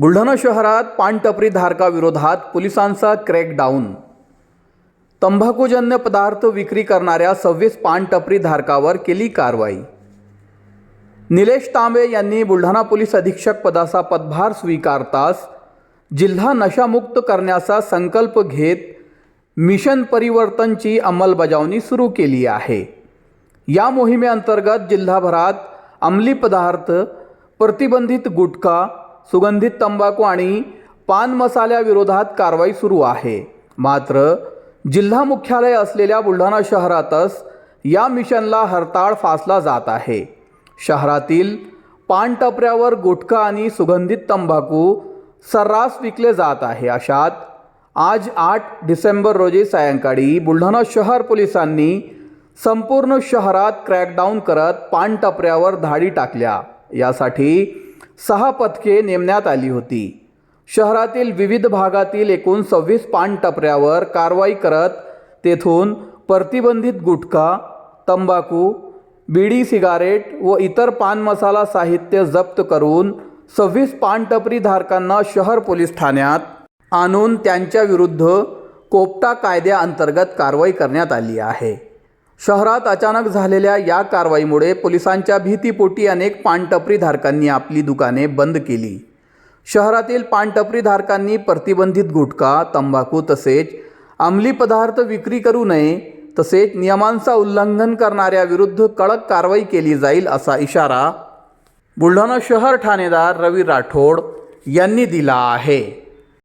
बुलढाणा शहरात पानटपरी धारकाविरोधात पोलिसांचा क्रॅकडाऊन तंबाखूजन्य पदार्थ विक्री करणाऱ्या सव्वीस पानटपरी धारकावर केली कारवाई. निलेश तांबे यांनी बुलढाणा पोलीस अधीक्षक पदाचा पदभार स्वीकारताच जिल्हा नशामुक्त करण्याचा संकल्प घेत मिशन परिवर्तनची अंमलबजावणी सुरू केली आहे. या मोहिमेअंतर्गत जिल्हाभरात अंमली पदार्थ प्रतिबंधित गुटखा सुगंधित तंबाखू आणि पान मसाल्याविरोधात कारवाई सुरू आहे. मात्र जिल्हा मुख्यालय असलेल्या बुलढाणा शहरातच या मिशनला हरताळ फासला जात आहे. शहरातील पानटपऱ्यावर गुटखा आणि सुगंधित तंबाखू सर्रास विकले जात आहे. अशात आज आठ डिसेंबर रोजी सायंकाळी बुलढाणा शहर पोलिसांनी संपूर्ण शहरात क्रॅकडाऊन करत पानटपऱ्यावर धाडी टाकल्या. यासाठी सहा पथके नेमण्यात आली होती. शहरातील विविध भागातील एकूण सव्वीस पानटपऱ्यावर कारवाई करत तेथून प्रतिबंधित गुटखा तंबाखू बिडी सिगारेट व इतर पान मसाला साहित्य जप्त करून सव्वीस पानटपरी धारकांना शहर पोलीस ठाण्यात आणून त्यांच्याविरुद्ध कोपटा कायद्याअंतर्गत कारवाई करण्यात आली आहे. शहरात अचानक झालेल्या या कारवाईमुळे पोलिसांच्या भीतीपोटी अनेक पानटपरीधारकांनी आपली दुकाने बंद केली. शहरातील पानटपरीधारकांनी प्रतिबंधित गुटखा तंबाखू तसेच अंमली पदार्थ विक्री करू नये तसेच नियमांचा उल्लंघन करणाऱ्या विरुद्ध कडक कारवाई केली जाईल असा इशारा बुलढाणा शहर ठाणेदार रवी राठोड यांनी दिला आहे.